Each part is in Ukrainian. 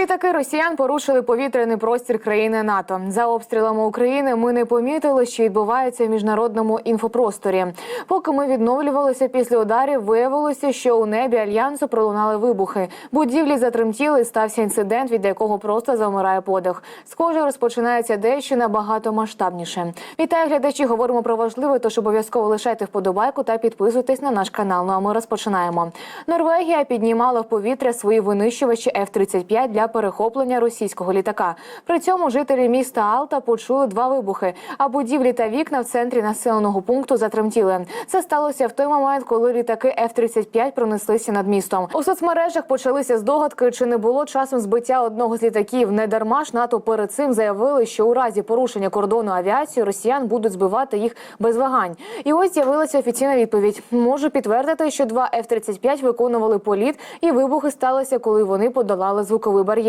Літаки росіян порушили повітряний простір країни НАТО. За обстрілами України ми не помітили, що відбувається в міжнародному інфопросторі. Поки ми відновлювалися після ударів, виявилося, що у небі альянсу пролунали вибухи. Будівлі затремтіли, стався інцидент, від якого просто завмирає подих. Схоже, розпочинається дещо набагато масштабніше. Вітаю глядачі. Говоримо про важливе, тож обов'язково лишайте вподобайку та підписуйтесь на наш канал. Ну а ми розпочинаємо. Норвегія піднімала в повітря свої винищувачі F-35 для перехоплення російського літака. При цьому жителі міста Алта почули два вибухи, а будівлі та вікна в центрі населеного пункту затремтіли. Це сталося в той момент, коли літаки F-35 пронеслися над містом. У соцмережах почалися здогадки, чи не було часом збиття одного з літаків. Не дарма ж НАТО перед цим заявили, що у разі порушення кордону авіації росіян будуть збивати їх без вагань. І ось з'явилася офіційна відповідь. Можу підтвердити, що два F-35 виконували політ, і вибухи сталися, коли вони подолали звуковий бар'єр.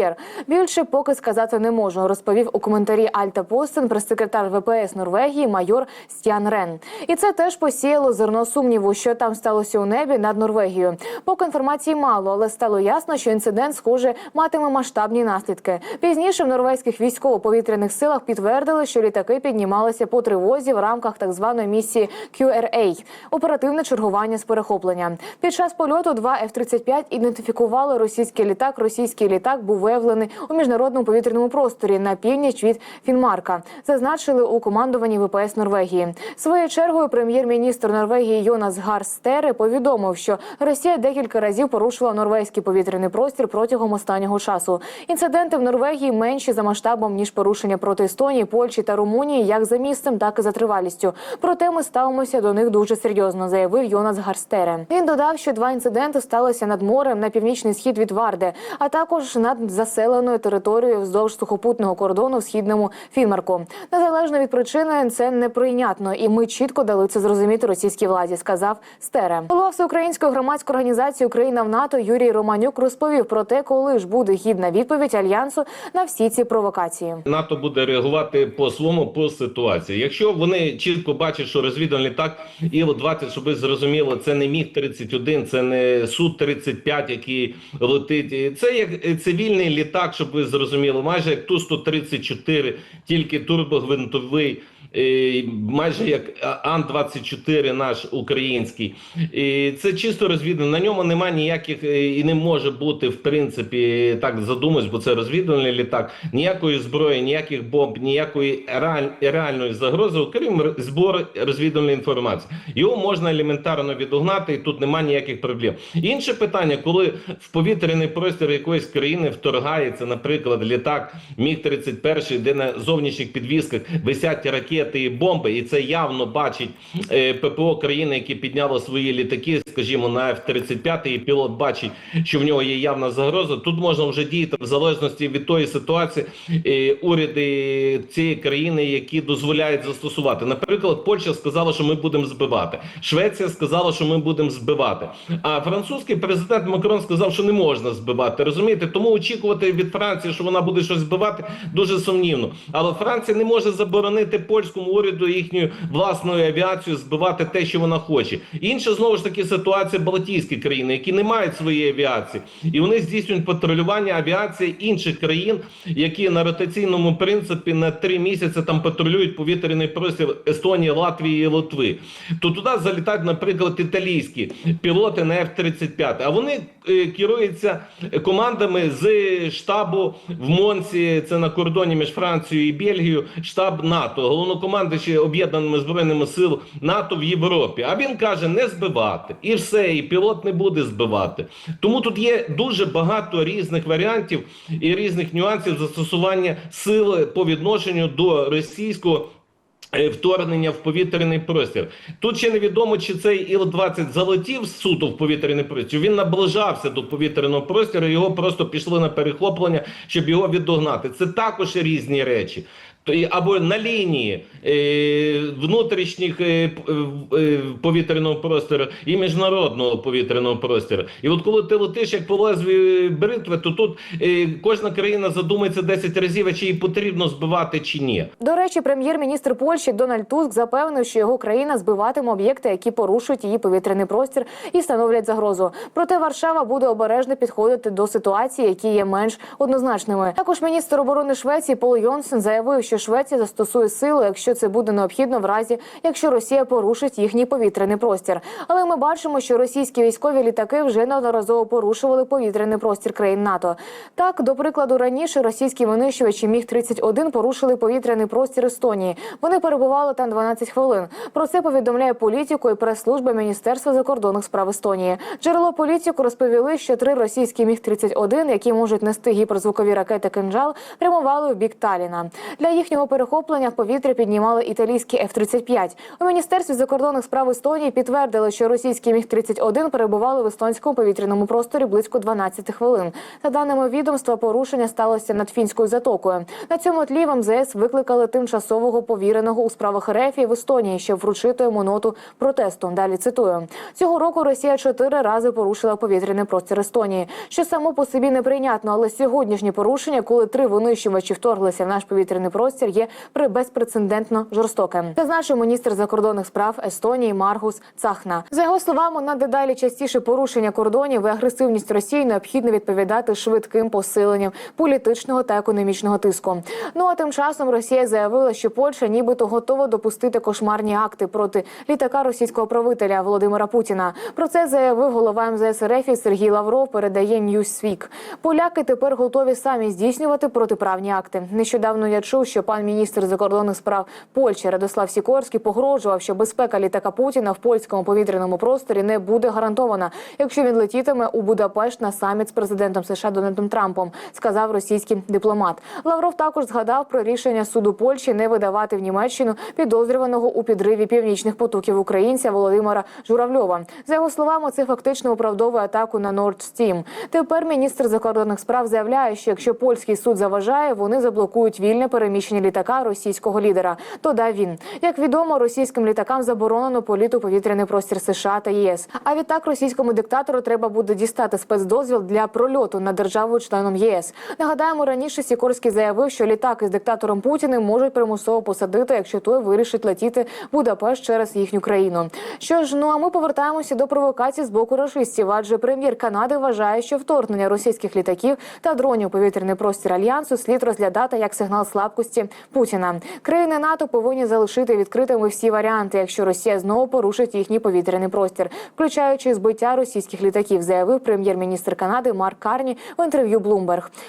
Більше поки сказати не можу, розповів у коментарі Альта Постен прес-секретар ВПС Норвегії майор Стян Рен. І це теж посіяло зерно сумніву, що там сталося у небі над Норвегією. Поки інформації мало, але стало ясно, що інцидент, схоже, матиме масштабні наслідки. Пізніше в норвезьких військово-повітряних силах підтвердили, що літаки піднімалися по тривозі в рамках так званої місії QRA – оперативне чергування з перехоплення. Під час польоту два F-35 ідентифікували російський літак. Російський літак був виявлений у міжнародному повітряному просторі на північ від Фінмарка. Зазначили у командуванні ВПС Норвегії. Своєю чергою прем'єр-міністр Норвегії Йонас Гарстере повідомив, що Росія декілька разів порушила норвезький повітряний простір протягом останнього часу. Інциденти в Норвегії менші за масштабом ніж порушення проти Естонії, Польщі та Румунії, як за місцем, так і за тривалістю. Проте ми ставимося до них дуже серйозно, заявив Йонас Гарстере. Він додав, що два інциденти сталися над морем на північний схід від Варди, а також над заселеною територією вздовж сухопутного кордону в східному Фінмарку. Незалежно від причини, це неприйнятно, і ми чітко дали це зрозуміти російській владі, сказав Стере. Голова всеукраїнської громадської організації Україна в НАТО Юрій Романюк розповів про те, коли ж буде гідна відповідь альянсу на всі ці провокації. НАТО буде реагувати по своєму по ситуації. Якщо вони чітко бачать, що розвідувальний літак іл 20 щоб ви зрозуміли, це не міг 31 це не су 35 який летить. Це як цивільний літак, щоб ви зрозуміли, майже як ту 134 тільки турбогвинтовий. Майже як Ан-24 наш український, І це чисто розвідувальний. На ньому немає ніяких е, і не може бути в принципі так задумаюсь, бо це розвідувальний літак. Ніякої зброї, ніяких бомб, ніякої реаль, реальної загрози, окрім збору розвідувальної інформації. Його можна елементарно відогнати, і тут немає ніяких проблем. Інше питання, коли в повітряний простір якоїсь країни вторгається, наприклад, літак Міг 31 де на зовнішніх підвісках висять ракети і бомби, і це явно бачить е, ППО країни, які підняли свої літаки, скажімо, на F-35, і пілот бачить, що в нього є явна загроза. Тут можна вже діяти в залежності від тої ситуації е, уряди цієї країни, які дозволяють застосувати. Наприклад, Польща сказала, що ми будемо збивати. Швеція сказала, що ми будемо збивати. А французький президент Макрон сказав, що не можна збивати. Розумієте, тому очікувати від Франції, що вона буде щось збивати, дуже сумнівно. Але Франція не може заборонити польському уряду їхню власну авіацію збивати те, що вона хоче. Інша знову ж таки ситуація Балтійські країни, які не мають своєї авіації, і вони здійснюють патрулювання авіації інших країн, які на ротаційному принципі на три місяці там патрулюють повітряний простір Естонії, Латвії і Литви. То туди залітають, наприклад, італійські пілоти на F-35, а вони е, керуються командами з штабу в Монсі, це на кордоні між Францією і Бельгією, штаб НАТО, головнокомандуючий об'єднаними збройними сил НАТО в Європі. А він каже, не збивати, і все, і пілот не буде збивати. Тому тут є дуже багато різних варіантів і різних нюансів застосування сили по відношенню до російського. е, Вторгнення в повітряний простір. Тут ще невідомо, чи цей Іл-20 залетів суто в повітряний простір. Він наближався до повітряного простору. Його просто пішли на перехоплення, щоб його відогнати. Це також різні речі. Або на лінії е, внутрішніх е, е, повітряного простору і міжнародного повітряного простору. І от коли ти летиш як по лезвію бритви, то тут кожна країна задумається 10 разів, чи їй потрібно збивати чи ні. До речі, прем'єр-міністр Польщі Дональд Туск запевнив, що його країна збиватиме об'єкти, які порушують її повітряний простір і становлять загрозу. Проте Варшава буде обережно підходити до ситуації, які є менш однозначними. Також міністр оборони Швеції Пол Йонсен заявив, що Швеція застосує силу, якщо це буде необхідно, в разі якщо Росія порушить їхній повітряний простір. Але ми бачимо, що російські військові літаки вже неодноразово порушували повітряний простір країн НАТО. Так, до прикладу, раніше російські винищувачі міг 31 порушили повітряний простір Естонії. Вони перебували там 12 хвилин. Про це повідомляє політику і прес-служба Міністерства закордонних справ Естонії. Джерело політику розповіли, що три російські міг 31 які можуть нести гіперзвукові ракети «Кинжал», прямували в бік Таліна. Для їхнього перехоплення в повітря піднімали італійські F-35. У міністерстві закордонних справ Естонії підтвердили, що російські міг 31 перебували в естонському повітряному просторі близько 12 хвилин. За даними відомства, порушення сталося над фінською затокою. На цьому тлі в МЗС викликали тимчасового повіреного у справах РФ в Естонії, щоб вручити йому ноту протесту. Далі цитую цього року. Росія чотири рази порушила повітряний простір Естонії, що само по собі неприйнятно, але сьогоднішні порушення, коли три винищувачі вторглися в наш повітряний простір, є при безпрецедентно жорстоким. Зазначив міністр закордонних справ Естонії Маргус Цахна. За його словами, на дедалі частіше порушення кордонів і агресивність Росії необхідно відповідати швидким посиленням політичного та економічного тиску. Ну а тим часом Росія заявила, що Польща нібито готова допустити кошмарні акти проти літака російського правителя Володимира Путіна. Про це заявив голова МЗС РФ Сергій Лавров. Передає Newsweek. Поляки тепер готові самі здійснювати протиправні акти. Нещодавно я чув, що пан міністр закордонних справ Польщі Радослав Сікорський погрожував, що безпека літака Путіна в польському повітряному просторі не буде гарантована, якщо він летітиме у Будапешт на саміт з президентом США Дональдом Трампом, сказав російський дипломат. Лавров також згадав про рішення суду Польщі не видавати в Німеччину підозрюваного у підриві північних потоків українця Володимира Журавльова. За його словами, це фактично оправдовує атаку на Nord Stream. Тепер міністр закордонних справ заявляє, що якщо польський суд заважає, вони заблокують вільне переміщення літака російського лідера. Додав він. Як відомо, російським літакам заборонено політ у повітряний простір США та ЄС. А відтак російському диктатору треба буде дістати спецдозвіл для прольоту над державою членом ЄС. Нагадаємо, раніше Сікорський заявив, що літак із диктатором Путіним можуть примусово посадити, якщо той вирішить летіти Будапешт через їхню країну. Що ж, ну а ми повертаємося до провокацій з боку рашистів, адже прем'єр Канади вважає, що вторгнення російських літаків та дронів повітряний простір альянсу слід розглядати як сигнал слабкості Путіна. Країни НАТО повинні залишити відкритими всі варіанти, якщо Росія знову порушить їхній повітряний простір, включаючи збиття російських літаків, заявив прем'єр-міністр Канади Марк Карні в інтерв'ю.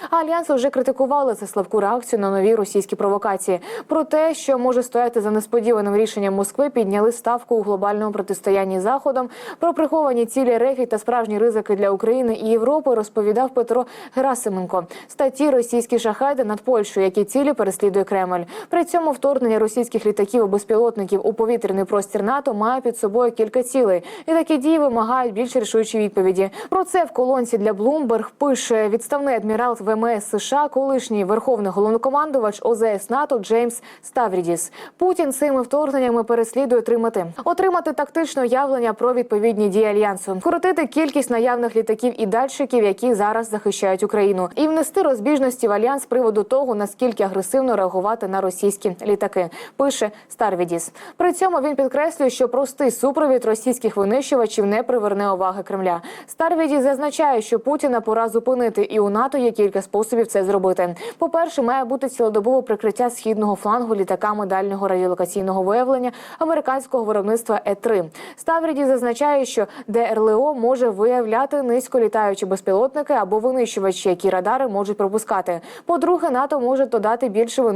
А альянс вже критикували за слабку реакцію на нові російські провокації. Про те, що може стояти за несподіваним рішенням Москви, підняли ставку у глобальному протистоянні заходом. Про приховані цілі рефі та справжні ризики для України і Європи розповідав Петро Герасименко. Статті російські шахеди над Польщею, які цілі переслідує Кремль. При цьому вторгнення російських літаків і безпілотників у повітряний простір НАТО має під собою кілька цілей, і такі дії вимагають більш рішучі відповіді. Про це в колонці для Bloomberg пише відставний адмірал ВМС США, колишній верховний головнокомандувач ОЗС НАТО Джеймс Ставрідіс. Путін цими вторгненнями переслідує три отримати тактичне уявлення про відповідні дії альянсу, скоротити кількість наявних літаків і дальшиків, які зараз захищають Україну, і внести розбіжності в альянс з приводу того, наскільки агресивно реагувати на російські літаки. Пише Старвідіс. При цьому він підкреслює, що простий супровід російських винищувачів не приверне уваги Кремля. Старвідіс зазначає, що Путіна пора зупинити, і у НАТО є кілька способів це зробити. По перше, має бути цілодобове прикриття східного флангу літаками дальнього радіолокаційного виявлення американського виробництва Е-3. Ставріді зазначає, що ДРЛО може виявляти низьколітаючі безпілотники або винищувачі, які радари можуть пропускати. По-друге, НАТО може додати більше винищувачів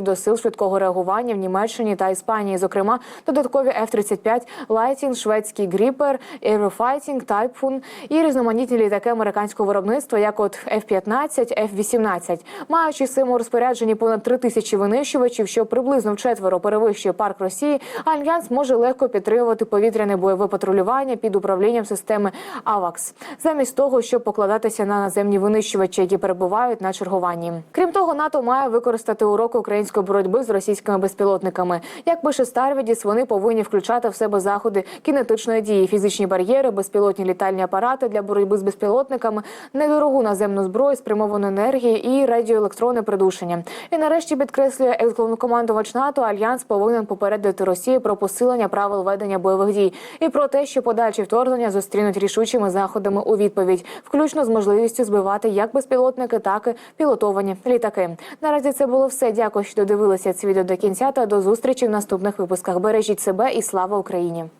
до сил швидкого реагування в Німеччині та Іспанії, зокрема додаткові F-35 Lightning, шведський Gripper, Aerofighting, Typhoon і різноманітні літаки американського виробництва, як от F-15, F-18. Маючи в своєму розпорядженні понад три тисячі винищувачів, що приблизно вчетверо перевищує парк Росії, альянс може легко підтримувати повітряне бойове патрулювання під управлінням системи АВАКС, замість того, щоб покладатися на наземні винищувачі, які перебувають на чергуванні. Крім того, НАТО має використати уроки української боротьби з російськими безпілотниками. Як пише Старвідіс, вони повинні включати в себе заходи кінетичної дії, фізичні бар'єри, безпілотні літальні апарати для боротьби з безпілотниками, недорогу наземну зброю, спрямовану енергії і радіоелектронне придушення. І нарешті підкреслює екс-головнокомандувач НАТО, альянс повинен попередити Росію про посилення правил ведення бойових дій і про те, що подальші вторгнення зустрінуть рішучими заходами у відповідь, включно з можливістю збивати як безпілотники, так і пілотовані літаки. Наразі це було все. Дякую, що додивилися це відео до кінця. Та до зустрічі в наступних випусках. Бережіть себе і слава Україні.